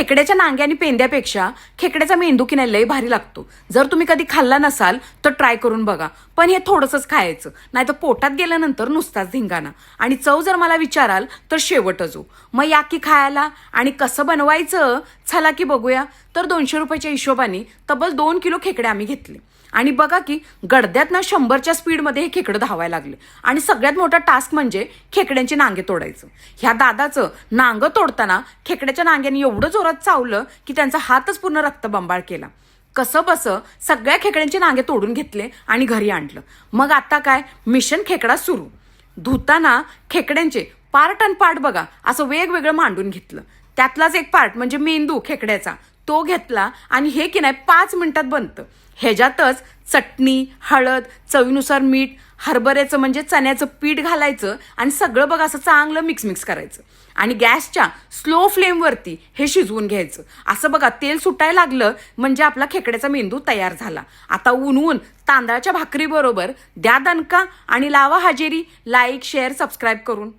खेकड्याच्या नांग्या आणि पेंद्यापेक्षा खेकड्याचा मेंदू की नाही लय भारी लागतो. जर तुम्ही कधी खाल्ला नसाल तर ट्राय करून बघा. पण हे थोडंसंच खायचं. नाही तर पोटात गेल्यानंतर नुसताच धिंगाणा. आणि चव जर मला विचाराल तर शेवटच हो मग या की खायला आणि कसं बनवायचं? चला की बघूया. तर दोनशे रुपयाच्या हिशोबाने तब्बल दोन किलो खेकडे आम्ही घेतले. आणि बघा की गडद्यात ना शंभरच्या स्पीडमध्ये हे खेकडं धावायला लागले. आणि सगळ्यात मोठा टास्क म्हणजे खेकड्यांची नांगे तोडायचं. ह्या दादाचं नांगं तोडताना खेकड्याच्या नांग्याने एवढं जोरात चावलं की त्यांचा हातच पूर्ण रक्तबंबाळ केला. कसं बसं सगळ्या खेकड्यांचे नांगे तोडून घेतले आणि घरी आणलं. मग आता काय? मिशन खेकडा सुरू. धुताना खेकड्यांचे पार्ट अन पार्ट बघा असं वेगवेगळं मांडून घेतलं. त्यातलाच एक पार्ट म्हणजे मेंदू खेकड्याचा. तो घेतला आणि हे की नाही पाच मिनिटात बनतं. ह्याच्यातच चटणी हळद चवीनुसार मीठ हरभऱ्याचं म्हणजे चण्याचं पीठ घालायचं आणि सगळं बघ असं चांगलं मिक्स मिक्स करायचं. आणि गॅसच्या स्लो फ्लेमवरती हे शिजवून घ्यायचं. असं बघा तेल सुटायला लागलं म्हणजे आपला खेकड्याचा मेंदू तयार झाला. आता ऊन तांदळाच्या भाकरीबरोबर द्या दणका आणि लावा हजेरी. लाईक शेअर सबस्क्राईब करून.